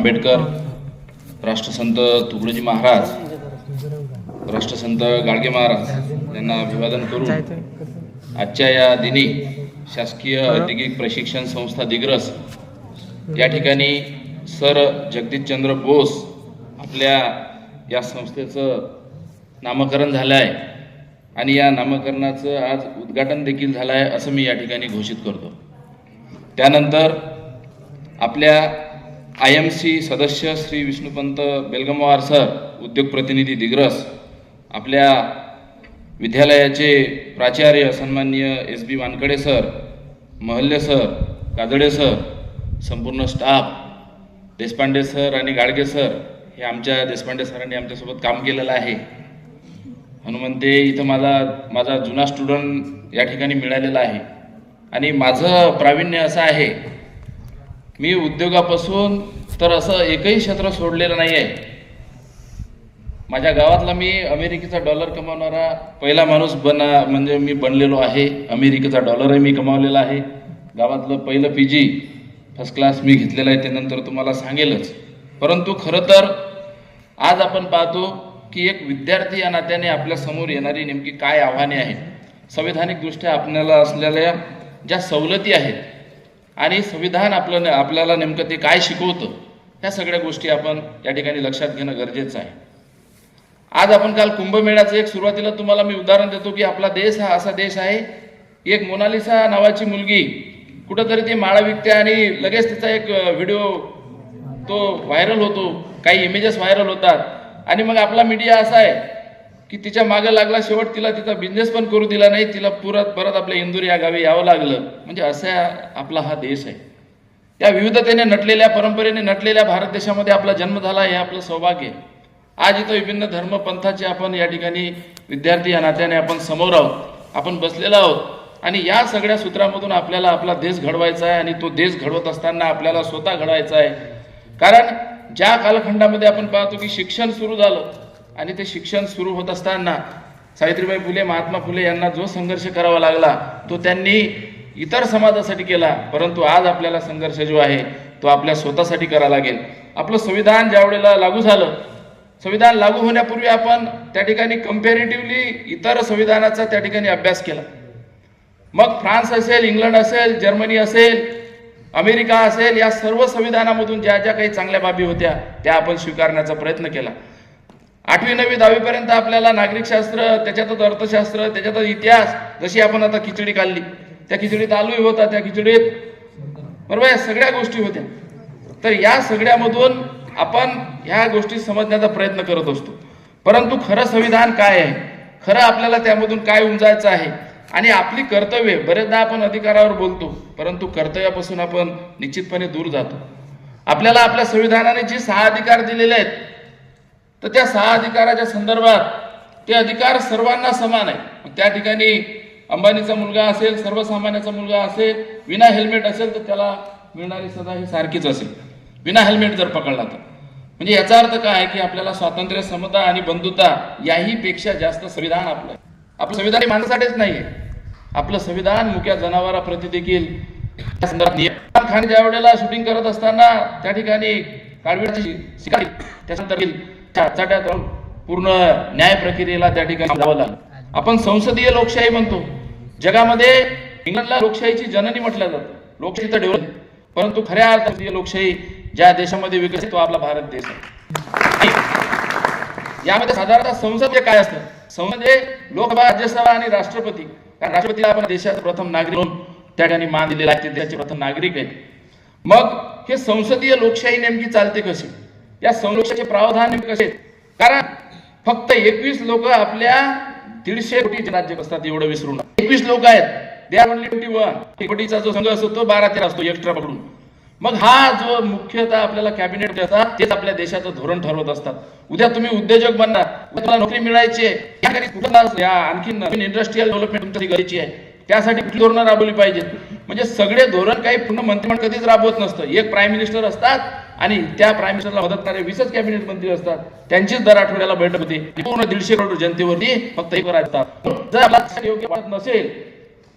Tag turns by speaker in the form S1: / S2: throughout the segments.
S1: आंबेडकर राष्ट्रसंत तुकडोजी महाराज राष्ट्रसंत गाडगे महाराज यांना अभिवादन करून आजच्या या दिनी शासकीय औद्योगिक प्रशिक्षण संस्था दिग्रस या ठिकाणी सर जगदीशचंद्र बोस आपल्या या संस्थेचं नामकरण झालं आहे आणि या नामकरणाचं आज उद्घाटन देखील झालं आहे असं मी या ठिकाणी घोषित करतो. त्यानंतर आपल्या आय एम सी सदस्य श्री विष्णुपंत बेलगमवार सर उद्योग प्रतिनिधी दिग्रस आपल्या विद्यालयाचे प्राचार्य सन्माननीय S B Wankade sir Mahalle sir Kajade sir संपूर्ण स्टाफ देशपांडे सर आणि गाडगे सर हे आमच्या देशपांडे सरांनी आमच्यासोबत काम केलेलं आहे. हनुमंते इथं माझा माझा जुना स्टुडंट या ठिकाणी मिळालेला आहे. आणि माझं प्रावीण्य असं आहे मी उद्योगापासून तर असं एकही क्षेत्र सोडलेलं नाही आहे माझ्या गावातला मी अमेरिकेचा डॉलर कमावणारा पहिला माणूस बना म्हणजे मी बनलेलो आहे. अमेरिकेचा डॉलरही मी कमावलेला आहे. गावातलं पहिलं पी जी फर्स्ट क्लास मी घेतलेलं आहे ते नंतर तुम्हाला सांगेलच. परंतु खरं तर आज आपण पाहतो की एक विद्यार्थी या नात्याने आपल्यासमोर येणारी नेमकी काय आव्हाने आहेत? संविधानिकदृष्ट्या आपल्याला असलेल्या ज्या सवलती आहेत आणि संविधान आपलं आपल्याला नेमकं ते काय शिकवतं ह्या सगळ्या गोष्टी आपण या ठिकाणी लक्षात घेणं गरजेचं आहे. आज आपण काल कुंभमेळ्याचं एक सुरुवातीला तुम्हाला मी उदाहरण देतो की आपला देश हा असा देश आहे एक मोनालिसा नावाची मुलगी कुठंतरी ती माळा विकते आणि लगेच तिचा एक व्हिडिओ तो व्हायरल होतो काही इमेजेस व्हायरल होतात. आणि मग आपला मीडिया असा आहे की तिच्यामागे लागला शेवट तिला तिचा बिझनेस पण करू दिला नाही तिला पुरत परत आपल्या इंदूर या गावी यावं लागलं. म्हणजे असा आपला हा देश आहे. या विविधतेने नटलेल्या परंपरेने नटलेल्या भारत देशामध्ये आपला जन्म झाला हे आपलं सौभाग्य आहे. आज इथं विभिन्न धर्म पंथाचे आपण या ठिकाणी विद्यार्थी या नात्याने आपण समोर आहोत. आपण बसलेलो आहोत. आणि या सगळ्या सूत्रामधून आपल्याला आपला देश घडवायचा आहे आणि तो देश घडवत असताना आपल्याला स्वतः घडवायचा आहे. कारण ज्या कालखंडामध्ये आपण पाहतो की शिक्षण सुरू झालं आणि ते शिक्षण सुरू होत असताना सावित्रीबाई फुले महात्मा फुले यांना जो संघर्ष करावा लागला तो त्यांनी इतर समाजासाठी केला परंतु आज आपल्याला संघर्ष जो आहे तो आपल्या स्वतःसाठी करावा लागेल. आपलं संविधान ज्या वेळेला लागू झालं संविधान लागू होण्यापूर्वी आपण त्या ठिकाणी कम्पॅरेटिव्हली इतर संविधानाचा त्या ठिकाणी अभ्यास केला. मग फ्रान्स असेल इंग्लंड असेल जर्मनी असेल अमेरिका असेल या सर्व संविधानामधून ज्या ज्या काही चांगल्या बाबी होत्या त्या आपण स्वीकारण्याचा प्रयत्न केला. आठवी नववी दहावीपर्यंत आपल्याला नागरिकशास्त्र त्याच्यातच अर्थशास्त्र त्याच्यातच इतिहास जशी आपण आता खिचडी काढली त्या खिचडीत आलूही होता त्या खिचडीत बरोबर या सगळ्या गोष्टी होत्या. तर या सगळ्यामधून आपण ह्या गोष्टी समजण्याचा प्रयत्न करत असतो. परंतु खरं संविधान काय आहे? खरं आपल्याला त्यामधून काय उमजायचं आहे? आणि आपली कर्तव्य बरेचदा आपण अधिकारावर बोलतो परंतु कर्तव्यापासून आपण निश्चितपणे दूर जातो. आपल्याला आपल्या संविधानाने जे सहा अधिकार दिलेले आहेत तर त्या सहा अधिकाराच्या संदर्भात ते अधिकार सर्वांना समान आहे त्या ठिकाणी अंबानीचा मुलगा असेल सर्वसामान्याचा मुलगा असेल विना हेल्मेट असेल तर त्याला मिळणारी सजा ही सारखीच असेल. विना हेल्मेट जर पकडला तर. म्हणजे याचा अर्थ काय आहे की आपल्याला स्वातंत्र्य समता आणि बंधुता याही पेक्षा जास्त संविधान आपलं आपलं संविधान माणसासाठीच नाहीये आपलं संविधान मुख्या जनावराप्रती देखील खान ज्या वेळेला शूटिंग करत असताना त्या ठिकाणी काळवीची शिकारी त्याच्यानंतर चाचाट्यात राहून पूर्ण न्याय प्रक्रियेला त्या ठिकाणी जावं लागलं. आपण संसदीय लोकशाही म्हणतो. जगामध्ये इंग्लंडला लोकशाहीची जननी म्हटलं जातं. लोकशाही तर डेव्हलप परंतु खऱ्या अर्थात लोकशाही ज्या देशामध्ये विकसित तो आपला भारत देश आहे. यामध्ये साधारणतः संसद काय असतं? संसद हे लोकसभा राज्यसभा आणि राष्ट्रपती. कारण राष्ट्रपतीला आपण देशाचा प्रथम नागरिक म्हणून त्या ठिकाणी मान दिलेला आहे. ते देशाचे प्रथम नागरिक आहेत. मग हे संसदीय लोकशाही नेमकी चालते कशी? या संरक्षणाचे प्रावधान कसे आहेत? कारण फक्त एकवीस लोक आपल्या दीडशे कोटी राज्य असतात एवढं विसरून एकवीस लोक आहेत. They are only twenty one कोटीचा जो संघ असतो तो बारा तेरा असतो एक्स्ट्रा पकडून. मग हा जो मुख्यतः आपल्याला कॅबिनेट असतात तेच आपल्या देशाचं धोरण ठरवत असतात. उद्या तुम्ही उद्योजक बनणार उद्या तुम्हाला नोकरी मिळायची आहे. या आणखी नवीन इंडस्ट्रीयल डेव्हलपमेंट तुमच्या गरजेची आहे. त्यासाठी कुठली धोरणं राबवली पाहिजेत? म्हणजे सगळे धोरण काही पूर्ण मंत्रिमंडळ कधीच राबवत नसतं. एक प्राईम मिनिस्टर असतात आणि त्या प्राईम मिनिस्टरला मदत करणारे वीसच कॅबिनेट मंत्री असतात. त्यांचीच दर आठवड्याला बैठक होते. पूर्ण दीडशे करोड जनतेवरती फक्त एक असतात जर आपला योग्य वाटत नसेल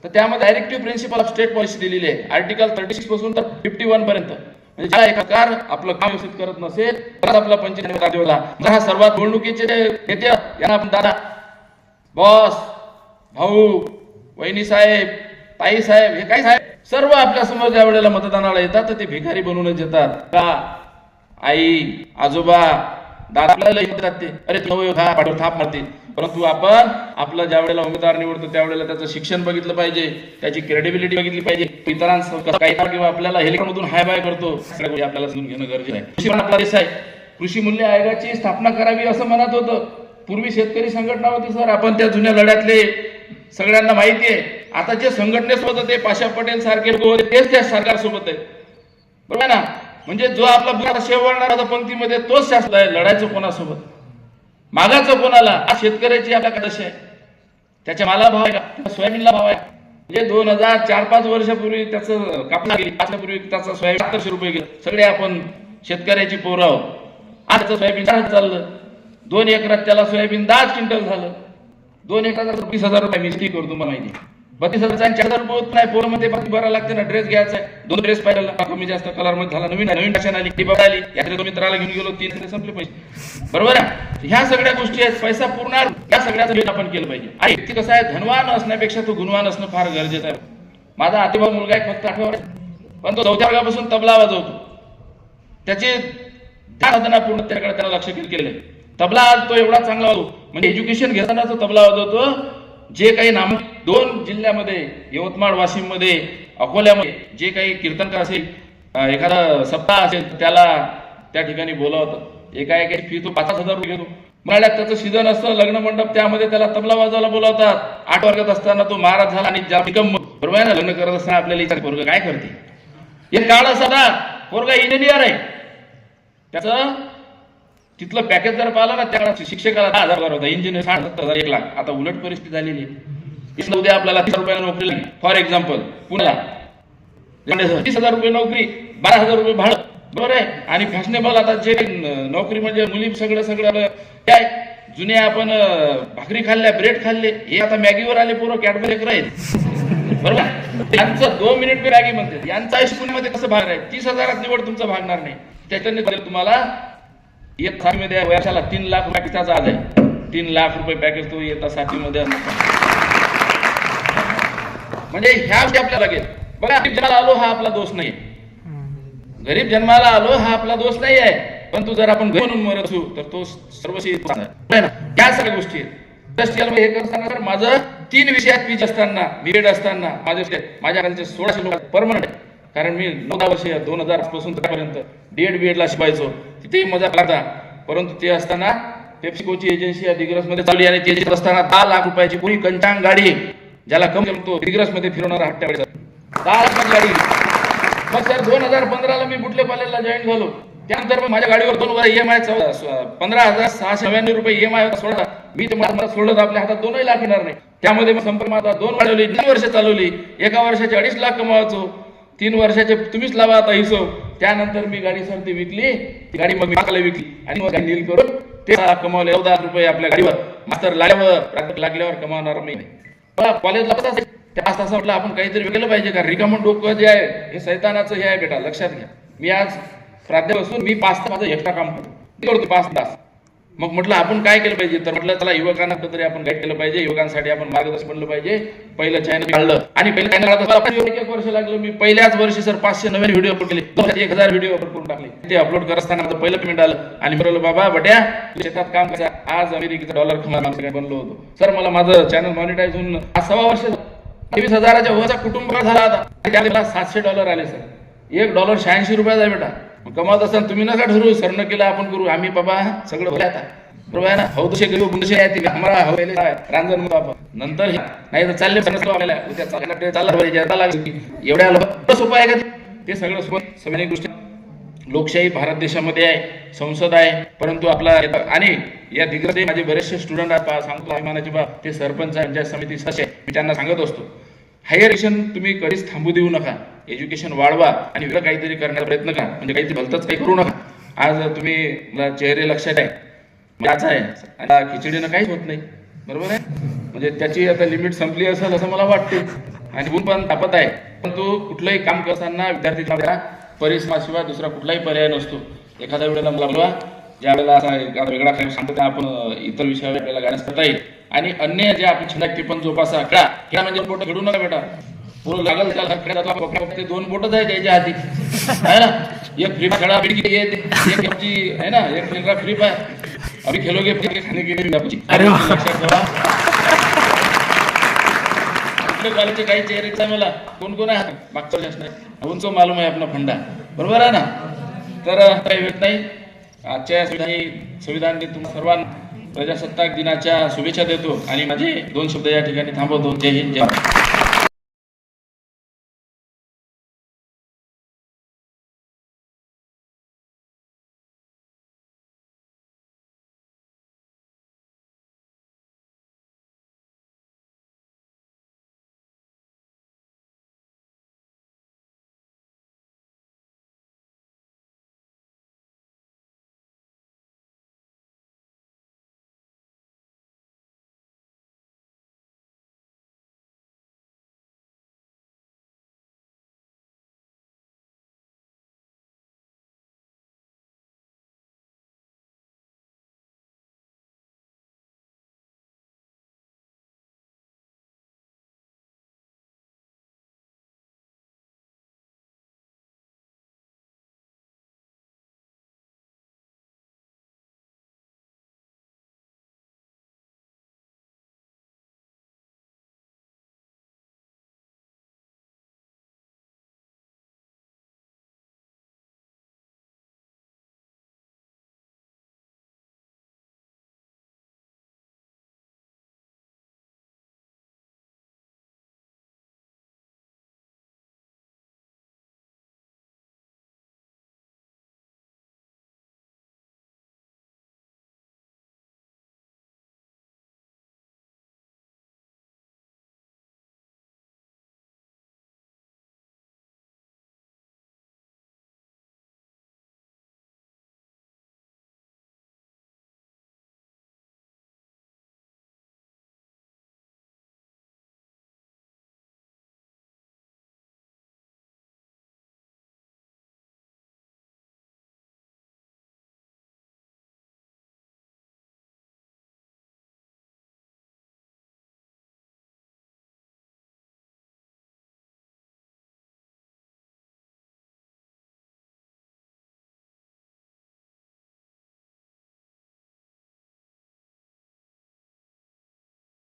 S1: तर त्यामध्ये directive principle of state policy दिलेली आहे. आर्टिकल थर्टी सिक्सपासून तर फिफ्टी वन पर्यंत. म्हणजे ज्या एका कार आपलं काम व्यवस्थित करत नसेल तर आपला पंचायत राज्यवला हा सर्वात निवडणुकीचे नेते यांना आपण दादा बॉस भाऊ वहिनी साहेब ताई साहेब हे काय साहेब? सर्व आपल्यासमोर ज्या वेळेला मतदानाला येतात तर ते भिकारी बनवूनच येतात. का? आई आजोबा दादा येतात ते. अरे तो थाप मारतील. परंतु आपण आपला ज्या वेळेला उमेदवार निवडतो त्यावेळेला त्याचं शिक्षण बघितलं पाहिजे त्याची क्रेडिबिलिटी बघितली पाहिजे. इतरांसह काही किंवा आपल्याला हेलिकॉप्टरमधून हाय बाय करतो सगळ्या गोष्टी आपल्याला समजून घेणं गरजेचं आहे. कृषी आपला देश आहे. कृषी मूल्य आयोगाची स्थापना करावी असं म्हणत होतं. पूर्वी शेतकरी संघटना होती सर. आपण त्या जुन्या लढ्यातले सगळ्यांना माहिती आहे. आता जे संघटनेसोबत होते पाशा पटेल सारखे लोक होते तेच त्या सरकारसोबत आहेत. बरोबर आहे ना? म्हणजे जो आपला बुरा शेवळणार पंक्तीमध्ये तोच शास्त्र आहे लढायचं कोणासोबत? मागायचं कोणाला? आज शेतकऱ्याची आपल्या कशी आहे. त्याच्या माला भाव आहे का? सोयाबीनला भाव आहे म्हणजे दोन हजार चार पाच वर्षापूर्वी त्याचं कापला गेली पाच वर्षापूर्वी त्याचा सोयाबीन सत्तरशे रुपये गेलं. सगळे आपण शेतकऱ्याची पोरं आहोत. आज त्याचं सोयाबीन दहा चाललं. दोन एकरात त्याला सोयाबीन दहाच क्विंटल झालं. दोन एकरात वीस हजार रुपये मिस्टी करतो तुम्हाला माहिती बत्तीस हजार आणि चार हजार रुपये नाही पोरं मध्ये बाकी भरावं लागते ना ड्रेस घ्यायचा आहे. दोन ड्रेस पाहिजे कमी जास्त कलरमध्ये झाला नवीन नवीन टॅशन आली ती बघा आली. यात्रे तो मित्राला घेऊन गेलो तीन संपले पैसे. बरोबर आहे? ह्या सगळ्या गोष्टी आहेत पैसा पुरणार या सगळ्याचं नियोजन आपण केलं पाहिजे. आणि ते कसं आहे धनवान असण्यापेक्षा तो गुणवान असणं फार गरजेचं आहे. माझा आतेभाव मुलगा आहे फक्त आठवड पण तो चौथ्या वर्गापासून तबला वाजवतो. त्याचे ध्यान साधना पूर्ण त्याकडे त्याला लक्ष केंद्रित केलेलं आहे. तबला आज तो एवढा चांगला होतो म्हणजे एज्युकेशन घेताना तो तबला वाजवतो. जे काही नाम दोन जिल्ह्यामध्ये यवतमाळ वाशिममध्ये अकोल्यामध्ये जे काही कीर्तनकार असेल एखादा सप्ताह असेल त्याला त्या ठिकाणी बोलावतं. एका एकाची फी तो पाच हजार रुपये घेतो. म्हणाल्या त्याचं सीझन असतं लग्न मंडप त्यामध्ये त्याला तबला वाजवायला बोलावतात. आठ वर्गात असताना तो महाराज झाला आणि ज्या निकम बरोबर आहे ना? लग्न करत असताना आपल्याला इतर पोरग काय करते? एक काळ असा ना पोरगा इंजिनियर आहे. त्याचं तिथलं पॅकेज जर पाहिलं ना त्या शिक्षकाला दहा हजार होता. इंजिनियर साठ सत्तर हजार एक लाख. आता उलट परिस्थिती झालेली आहे. इथलं उद्या आपल्याला तीस रुपयाला नोकरी लागली. फॉर एक्झाम्पल पुण्याला. तीस हजार रुपये नोकरी बारा हजार रुपये भाडं. बरोबर आहे? आणि फॅशनेबल आता जे नोकरी म्हणजे मुली सगळं सगळं काय? जुने आपण भाकरी खाल्ल्या ब्रेड खाल्ले हे आता मॅगीवर आले पूर्व कॅडबरी आहेत बरोबर यांचं दोन मिनिट मी मॅगी म्हणते. यांचा आयुष्य पुण्यामध्ये कसं भाग आहे? तीस हजारात निवड तुमचं भागणार नाही. त्याच्याने तुम्हाला एक साथीमध्ये वर्षाला तीन लाख रुपये त्याचा आज आहे. तीन लाख रुपये पॅकेज तो येता साथीमध्ये म्हणजे ह्या गोष्टी आपल्याला लागेल बघा गरीब जन्माला आलो हा आपला दोष नाही गरीब जन्माला आलो हा आपला दोष नाही आहे परंतु जर आपण म्हणून मरत असू तर तो सर्वशी या सगळ्या गोष्टी आहेत. हे करताना तर माझं तीन विषयात पीच असताना बीएड असताना माझे माझ्या खालचे सोळाशे लोक परमनंट आहे कारण मी नऊ वर्ष दोन हजारपासून पर्यंत डीएड बीएड ला शिकायचो तिथेही मजा करता. परंतु ते असताना पेप्सिकोची एजन्सी या डिग्रसमध्ये चालली आणि ते असताना दहा लाख रुपयाची पुरी कंटांग गाडी ज्याला कमी जमतो दिग्रसमध्ये फिरवणारा हट्ट्या दहा गाडी मग सर दोन हजार पंधराला मी बुटले कॉलेजला जॉईन झालो. त्यानंतर मग माझ्या गाडीवर दोन हजार ईएमआय पंधरा हजार सहाशे नव्याण्णव रुपये ईएमआय सोडला मी ते मला सोडलं तर आपल्या हातात दोनही लाख येणार नाही. त्यामध्ये मग संपर्क माझा दोन वाढवली तीन वर्ष चालवली. एका वर्षाचे अडीच लाख कमवायचो. तीन वर्षाचे तुम्हीच लावा आता हिसो त्यानंतर मी गाडी सर ती विकली. ती गाडी मग मी मागायला विकली. आणि मग नील करून ते कमावले चौदा रुपये आपल्या गाडीवर. मास्तर लागल्यावर लागल्यावर कमावणार मी. नाही मला कॉलेजला कसं असेल त्या म्हटलं आपण काहीतरी केलं पाहिजे का? रिकामं डोकं जे आहे हे सैतानाचं हे आहे बेटा लक्षात घ्या. मी आज प्राध्यापक असून मी पाच तास माझं एक्स्ट्रा काम करतो. करतो पाच तास. मग म्हटलं आपण काय केलं पाहिजे? तर म्हटलं चला युवकांना तरी आपण गाईड केलं पाहिजे. युवकांसाठी आपण मार्गदर्शन बनलं पाहिजे. पहिलं चॅनल काढलं. आणि पहिलं चॅनल एक वर्ष लागलं. मी पहिल्याच वर्षी सर पाचशे नवीन व्हिडिओ अपलोड केले. एक हजार व्हिडिओ अपलोड करून टाकले. ते अपलोड करत असताना माझं पहिलं पेमेंट आलं. आणि म्हणलं बाबा बट्या शेतात काम करायचं आज अमेरिकेचा डॉलर काय बनलो होतो. सर मला माझं चॅनल मॉनिटाईज होऊन आज सव्वा वर्ष तेवीस हजाराच्या वरचा कुटुंब झाला होता. त्यामध्ये सातशे डॉलर आले सर. एक डॉलर शहाऐंशी रुपयाचा बेटा. मग कमावत असताना तुम्ही नका ठरवू सरण केलं आपण करू आम्ही बाबा सगळं भले आता. बरोबर आहे ना? हो तसे गरीब गुंडशे आहे आम्हाला हवेले रांजण बाबा नंतर नाही तर चालले समजतो आपल्याला. उद्या चालला चालला बरे चालला एवढ्या लोक सोपं आहे का ते? सगळं सोपं सगळ्या गोष्टी. लोकशाही भारत देशामध्ये आहे संसद आहे. परंतु आपला आणि या दिग्गज माझे बरेचसे स्टुडंट आहेत सांगतो अभिमानाची बाब. ते सरपंच पंचायत समिती सदस्य मी त्यांना सांगत असतो. हायर एज्युकेशन तुम्ही कधीच थांबू देऊ नका. एज्युकेशन वाढवा आणि वेगळं काहीतरी करण्याचा प्रयत्न करा. म्हणजे काहीतरी भलतंच काही करू नका. आज तुम्ही चेहरे लक्षात आहे. याच आहे. खिचडीनं काहीच होत नाही. बरोबर आहे? म्हणजे त्याची आता लिमिट संपली असेल असं मला वाटते. आणि गुण पण तापत आहे. परंतु कुठलंही काम करताना विद्यार्थी परिश्रमाशिवाय दुसरा कुठलाही पर्याय नसतो. एखाद्या वेळेला मला बोलवा. ज्या वेळेला असा एखादा वेगळा काही सांगतो त्या आपण इतर विषयावर आपल्याला गाण्यास करता येईल. आणि अन्य जे आपण छंद आहेत ते पण जोपासा खेळा खेळा म्हणजे मोठं घडू नका बेटा. पूर्ण लागल त्याला दोन बोटच आहे त्याच्या हाती आहे ना? एक फ्री खेळा बिडकी एक आपली आहे ना? एक खेळा फ्री फायर अभी खेलोगे फिर खाने के लिए
S2: अरे
S1: कॉलेजचे काही चेहरे मला. कोण कोण आहे मागचा नाही उंच मालूम आहे आपला फंडा. बरोबर आहे ना? तर काही वेळ नाही. आजच्या संविधान संविधान दिन तुम्हा सर्वांना प्रजासत्ताक दिनाच्या शुभेच्छा देतो. आणि माझे दोन शब्द या ठिकाणी थांबवतो. जय हिंद जय